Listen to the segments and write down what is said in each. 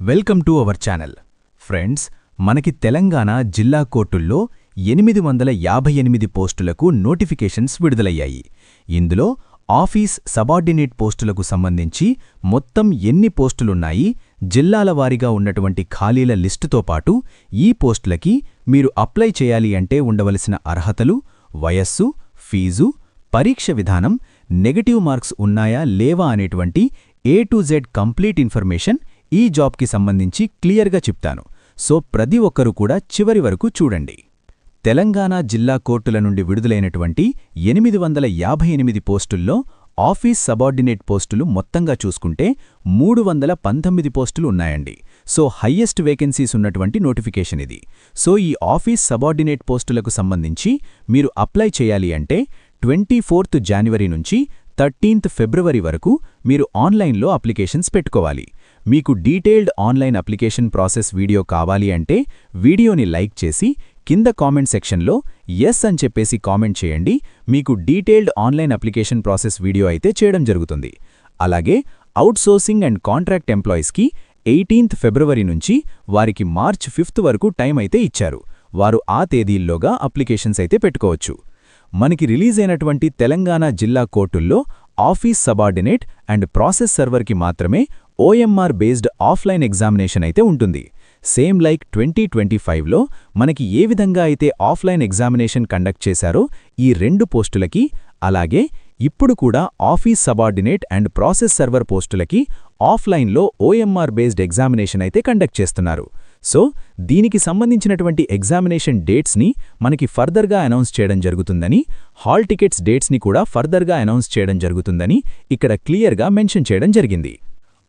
Welcome to our channel. Friends మనకి తెలంగాణ జిల్లా కోర్టుల్లో ఎనిమిది వందల యాభై ఎనిమిది పోస్టులకు నోటిఫికేషన్స్ విడుదలయ్యాయి. ఇందులో ఆఫీస్ సబార్డినేట్ పోస్టులకు సంబంధించి మొత్తం ఎన్ని పోస్టులున్నాయి జిల్లాల వారీగా ఉన్నటువంటి ఖాళీల లిస్టుతో పాటు ఈ పోస్టులకి మీరు అప్లై చేయాలి అంటే ఉండవలసిన అర్హతలు వయస్సు ఫీజు పరీక్ష విధానం నెగటివ్ మార్క్స్ ఉన్నాయా లేవా అనేటువంటి A to Z complete information ఈ జాబ్కి సంబంధించి క్లియర్గా చెప్తాను. సో ప్రతి ఒక్కరూ కూడా చివరి వరకు చూడండి. తెలంగాణ జిల్లా కోర్టుల నుండి విడుదలైనటువంటి ఎనిమిది వందల యాభై ఎనిమిది పోస్టుల్లో ఆఫీస్ సబార్డినేట్ పోస్టులు మొత్తంగా చూసుకుంటే మూడు వందల పంతొమ్మిది పోస్టులు ఉన్నాయండి. సో హయ్యెస్ట్ వేకెన్సీస్ ఉన్నటువంటి నోటిఫికేషన్ ఇది. సో ఈ ఆఫీస్ సబార్డినేట్ పోస్టులకు సంబంధించి మీరు అప్లై చేయాలి అంటే ట్వంటీ ఫోర్త్ జనవరి నుంచి థర్టీన్త్ ఫిబ్రవరి వరకు మీరు ఆన్లైన్లో అప్లికేషన్స్ పెట్టుకోవాలి. మీకు detailed online application process video కావాలి అంటే వీడియోని లైక్ చేసి కింద కామెంట్ సెక్షన్లో ఎస్ అని చెప్పేసి కామెంట్ చేయండి. మీకు detailed online application process video అయితే చేయడం జరుగుతుంది. అలాగే అవుట్సోర్సింగ్ అండ్ కాంట్రాక్ట్ ఎంప్లాయీస్కి ఎయిటీన్త్ ఫిబ్రవరి నుంచి వారికి మార్చ్ ఫిఫ్త్ వరకు టైం అయితే ఇచ్చారు. వారు ఆ తేదీల్లోగా అప్లికేషన్స్ అయితే పెట్టుకోవచ్చు. మనకి రిలీజ్ అయినటువంటి తెలంగాణ జిల్లా కోర్టుల్లో ఆఫీస్ సబార్డినేట్ అండ్ ప్రాసెస్ సర్వర్కి మాత్రమే ఓఎంఆర్ బేస్డ్ ఆఫ్లైన్ ఎగ్జామినేషన్ అయితే ఉంటుంది. సేమ్ లైక్ ట్వంటీ ట్వంటీ ఫైవ్లో మనకి ఏ విధంగా అయితే ఆఫ్లైన్ ఎగ్జామినేషన్ కండక్ట్ చేశారో ఈ రెండు పోస్టులకి అలాగే ఇప్పుడు కూడా office subordinate and process server పోస్టులకి ఆఫ్లైన్లో ఓఎంఆర్ బేస్డ్ ఎగ్జామినేషన్ అయితే కండక్ట్ చేస్తున్నారు. సో దీనికి సంబంధించినటువంటి ఎగ్జామినేషన్ డేట్స్ని మనకి ఫర్దర్గా అనౌన్స్ చేయడం జరుగుతుందని హాల్ టికెట్స్ డేట్స్ని కూడా ఫర్దర్గా అనౌన్స్ చేయడం జరుగుతుందని ఇక్కడ క్లియర్గా మెన్షన్ చేయడం జరిగింది.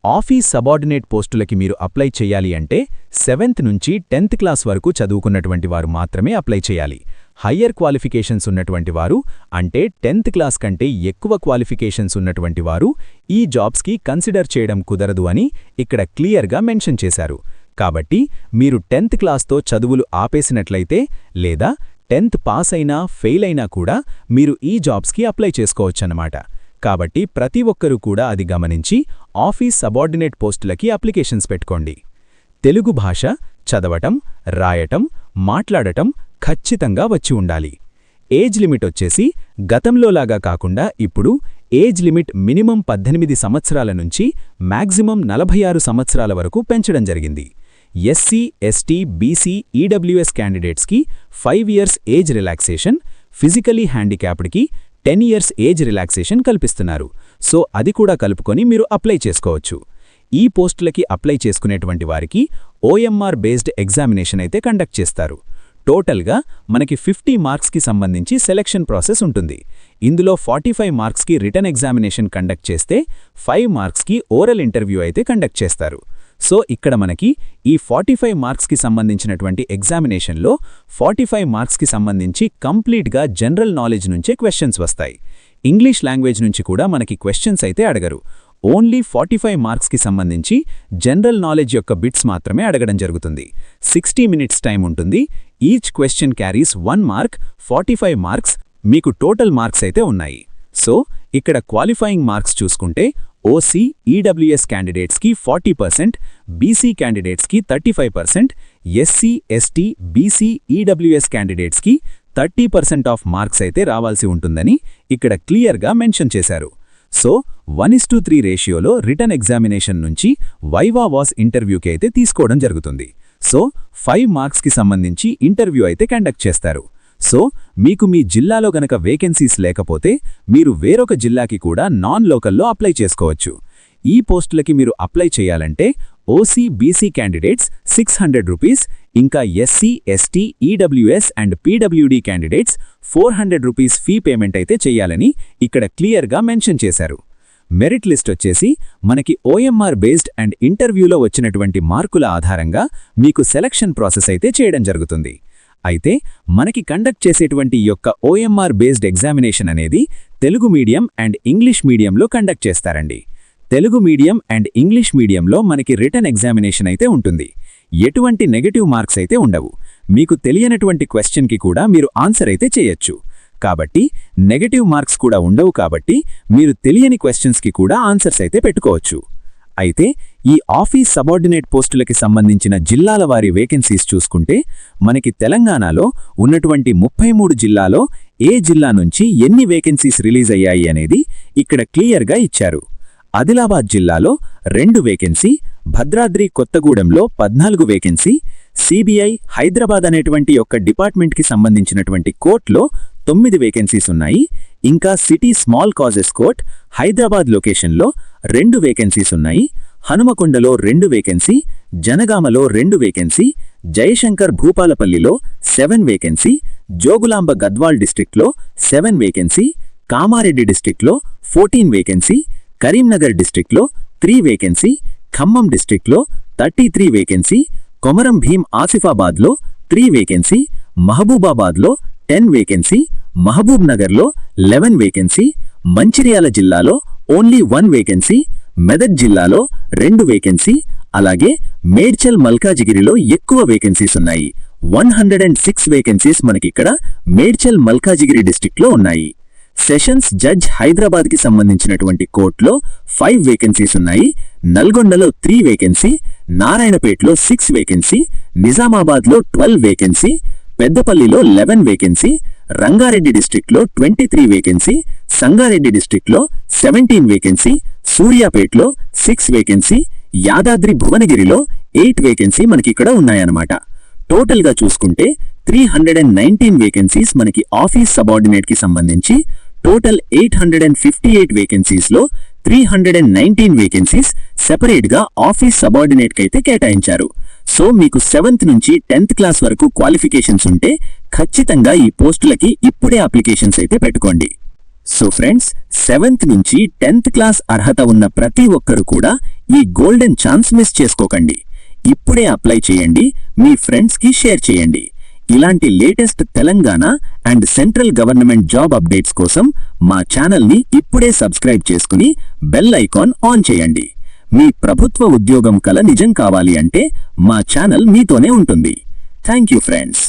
ఆఫీస్ సబార్డినేట్ పోస్టులకి మీరు అప్లై చేయాలి అంటే సెవెంత్ నుంచి టెన్త్ క్లాస్ వరకు చదువుకున్నటువంటి వారు మాత్రమే అప్లై చేయాలి. హయ్యర్ క్వాలిఫికేషన్స్ ఉన్నటువంటి వారు అంటే టెన్త్ క్లాస్ కంటే ఎక్కువ క్వాలిఫికేషన్స్ ఉన్నటువంటి వారు ఈ జాబ్స్కి కన్సిడర్ చేయడం కుదరదు అని ఇక్కడ క్లియర్గా మెన్షన్ చేశారు. కాబట్టి మీరు టెన్త్ క్లాస్తో చదువులు ఆపేసినట్లయితే లేదా టెన్త్ పాస్ అయినా ఫెయిల్ అయినా కూడా మీరు ఈ జాబ్స్కి అప్లై చేసుకోవచ్చన్నమాట. కాబట్టి ప్రతి ఒక్కరూ కూడా అది గమనించి ఆఫీస్ సబార్డినేట్ పోస్టులకి అప్లికేషన్స్ పెట్టుకోండి. తెలుగు భాష చదవటం రాయటం మాట్లాడటం ఖచ్చితంగా వచ్చి ఉండాలి. ఏజ్ లిమిట్ వచ్చేసి గతంలోలాగా కాకుండా ఇప్పుడు ఏజ్ లిమిట్ మినిమం పద్దెనిమిది సంవత్సరాల నుంచి మ్యాక్సిమం నలభై ఆరు సంవత్సరాల వరకు పెంచడం జరిగింది. ఎస్సీ ఎస్టీ బీసీ ఈడబ్ల్యూఎస్ క్యాండిడేట్స్కి five years age relaxation physically హ్యాండిక్యాప్డ్కి ten years age relaxation కల్పిస్తున్నారు. సో అది కూడా కలుపుకొని మీరు అప్లై చేసుకోవచ్చు. ఈ పోస్టులకి అప్లై చేసుకునేటువంటి వారికి ఓఎంఆర్ బేస్డ్ ఎగ్జామినేషన్ అయితే కండక్ట్ చేస్తారు. టోటల్గా మనకి ఫిఫ్టీ మార్క్స్కి సంబంధించి సెలెక్షన్ ప్రాసెస్ ఉంటుంది. ఇందులో ఫార్టీ ఫైవ్ మార్క్స్కి రిటర్న్ ఎగ్జామినేషన్ కండక్ట్ చేస్తే ఫైవ్ మార్క్స్కి ఓరల్ ఇంటర్వ్యూ అయితే కండక్ట్ చేస్తారు. సో ఇక్కడ మనకి ఈ ఫార్టీ ఫైవ్ మార్క్స్కి సంబంధించినటువంటి ఎగ్జామినేషన్లో ఫార్టీ ఫైవ్ మార్క్స్కి సంబంధించి కంప్లీట్గా జనరల్ నాలెడ్జ్ నుంచే క్వశ్చన్స్ వస్తాయి. ఇంగ్లీష్ లాంగ్వేజ్ నుంచి కూడా మనకి క్వశ్చన్స్ అయితే అడగరు. ఓన్లీ ఫార్టీ ఫైవ్ మార్క్స్కి సంబంధించి జనరల్ నాలెడ్జ్ యొక్క బిట్స్ మాత్రమే అడగడం జరుగుతుంది. సిక్స్టీ మినిట్స్ టైం ఉంటుంది. Each question carries one mark forty five marks మీకు టోటల్ మార్క్స్ అయితే ఉన్నాయి. సో ఇక్కడ క్వాలిఫైయింగ్ మార్క్స్ చూసుకుంటే ఓసీ ఈడబ్ల్యూఎస్ క్యాండిడేట్స్కి ఫార్టీ పర్సెంట్ బీసీ క్యాండిడేట్స్కి thirty five percent SC ST BC EWS క్యాండిడేట్స్కి థర్టీ పర్సెంట్ ఆఫ్ మార్క్స్ అయితే రావాల్సి ఉంటుందని ఇక్కడ క్లియర్గా మెన్షన్ చేశారు. So one is to three రేషియోలో రిటర్న్ ఎగ్జామినేషన్ నుంచి వైవా వాస్ ఇంటర్వ్యూకి అయితే తీసుకోవడం జరుగుతుంది. సో ఫైవ్ మార్క్స్కి సంబంధించి ఇంటర్వ్యూ అయితే కండక్ట్ చేస్తారు. సో మీకు మీ జిల్లాలో గనక వేకెన్సీస్ లేకపోతే మీరు వేరొక జిల్లాకి కూడా నాన్ లోకల్లో అప్లై చేసుకోవచ్చు. ఈ పోస్టులకి మీరు అప్లై చేయాలంటే OC BC candidates six hundred rupees ఇంకా SC ST EWS and PWD candidates four hundred rupees fee payment అయితే చేయాలని ఇక్కడ క్లియర్గా మెన్షన్ చేశారు. మెరిట్ లిస్ట్ వచ్చేసి మనకి ఓఎంఆర్ బేస్డ్ అండ్ ఇంటర్వ్యూలో వచ్చినటువంటి మార్కుల ఆధారంగా మీకు సెలక్షన్ ప్రాసెస్ అయితే చేయడం జరుగుతుంది. అయితే మనకి కండక్ట్ చేసేటువంటి యొక్క ఓఎంఆర్ బేస్డ్ ఎగ్జామినేషన్ అనేది తెలుగు మీడియం అండ్ ఇంగ్లీష్ మీడియంలో కండక్ట్ చేస్తారండి. తెలుగు మీడియం అండ్ ఇంగ్లీష్ మీడియంలో మనకి రిటర్న్ ఎగ్జామినేషన్ అయితే ఉంటుంది. ఎటువంటి నెగటివ్ మార్క్స్ అయితే ఉండవు. మీకు తెలియనటువంటి క్వశ్చన్కి కూడా మీరు ఆన్సర్ అయితే చేయొచ్చు. కాబట్టి నెగటివ్ మార్క్స్ కూడా ఉండవు కాబట్టి మీరు తెలియని క్వశ్చన్స్కి కూడా ఆన్సర్స్ అయితే పెట్టుకోవచ్చు. అయితే ఈ ఆఫీస్ సబార్డినేట్ పోస్టులకి సంబంధించిన జిల్లాల వారి వేకెన్సీస్ చూసుకుంటే మనకి తెలంగాణలో ఉన్నటువంటి ముప్పై మూడు జిల్లాలో ఏ జిల్లా నుంచి ఎన్ని వేకెన్సీస్ రిలీజ్ అయ్యాయి అనేది ఇక్కడ క్లియర్గా ఇచ్చారు. ఆదిలాబాద్ జిల్లాలో రెండు వేకెన్సీ భద్రాద్రి కొత్తగూడెంలో పద్నాలుగు వేకెన్సీ సిబిఐ హైదరాబాద్ అనేటువంటి యొక్క డిపార్ట్మెంట్కి సంబంధించినటువంటి కోర్టులో తొమ్మిది వేకెన్సీస్ ఉన్నాయి. ఇంకా city small causes court Hyderabad లొకేషన్లో రెండు వేకెన్సీస్ ఉన్నాయి. హనుమకొండలో రెండు వేకెన్సీ జనగామలో రెండు వేకెన్సీ జయశంకర్ భూపాలపల్లిలో సెవెన్ వేకెన్సీ జోగులాంబ గద్వాల్ డిస్టిక్లో సెవెన్ వేకెన్సీ కామారెడ్డి డిస్టిక్లో ఫోర్టీన్ వేకెన్సీ కరీంనగర్ డిస్టిక్లో త్రీ వేకెన్సీ ఖమ్మం డిస్టిక్లో thirty three vacancy Komaram Bheem ఆసిఫాబాద్లో three vacancy మహబూబాబాద్లో టెన్ వేకెన్సీ మహబూబ్ నగర్లో లెవెన్ వేకెన్సీ మంచిర్యాల జిల్లాలో ఓన్లీ వన్ వేకెన్సీ మెదక్ జిల్లాలో రెండు వేకెన్సీ అలాగే మేడ్చల్ మల్కాజిగిరిలో ఎక్కువ వేకెన్సీస్ ఉన్నాయి. One hundred and six vacancies మనకిక్కడ మేడ్చల్ మల్కాజిగిరి డిస్టిక్లో ఉన్నాయి. సెషన్స్ జడ్జ్ హైదరాబాద్కి సంబంధించినటువంటి కోర్టులో ఫైవ్ వేకెన్సీస్ ఉన్నాయి. నల్గొండలో త్రీ వేకెన్సీ నారాయణపేటలో సిక్స్ వేకెన్సీ నిజామాబాద్లో ట్వెల్వ్ వేకెన్సీ పెద్దపల్లిలో లెవెన్ వేకెన్సీ రంగారెడ్డి డిస్ట్రిక్ట్లో ట్వంటీ త్రీ వేకెన్సీ సంగారెడ్డి డిస్ట్రిక్ట్లో సెవెంటీన్ వేకెన్సీ సూర్యాపేట్లో సిక్స్ వేకెన్సీ యాదాద్రి భువనగిరిలో ఎయిట్ వేకెన్సీ మనకి ఇక్కడ ఉన్నాయన్నమాట. టోటల్గా చూసుకుంటే three hundred and nineteen vacancies మనకి ఆఫీస్ సబార్డినేట్కి సంబంధించి total eight hundred and fifty eight వేకెన్సీస్లో three hundred and nineteen vacancies సెపరేట్గా ఆఫీస్ సబార్డినేట్ అయితే కేటాయించారు. సో మీకు సెవెంత్ నుంచి టెన్త్ క్లాస్ వరకు క్వాలిఫికేషన్స్ ఉంటే ఖచ్చితంగా ఈ పోస్టులకి ఇప్పుడే అప్లికేషన్స్ అయితే పెట్టుకోండి. సో ఫ్రెండ్స్ సెవెంత్ నుంచి టెన్త్ క్లాస్ అర్హత ఉన్న ప్రతి ఒక్కరు కూడా ఈ గోల్డెన్ ఛాన్స్ మిస్ చేసుకోకండి. ఇప్పుడే అప్లై చేయండి మీ ఫ్రెండ్స్కి షేర్ చేయండి. ఇలాంటి latest Telangana and central government job updates కోసం మా ఛానల్ని ఇప్పుడే సబ్స్క్రైబ్ చేసుకుని బెల్ ఐకాన్ ఆన్ చేయండి. మీ ప్రభుత్వ ఉద్యోగం కల నిజం కావాలి అంటే మా ఛానల్ మీతోనే ఉంటుంది. Thank you friends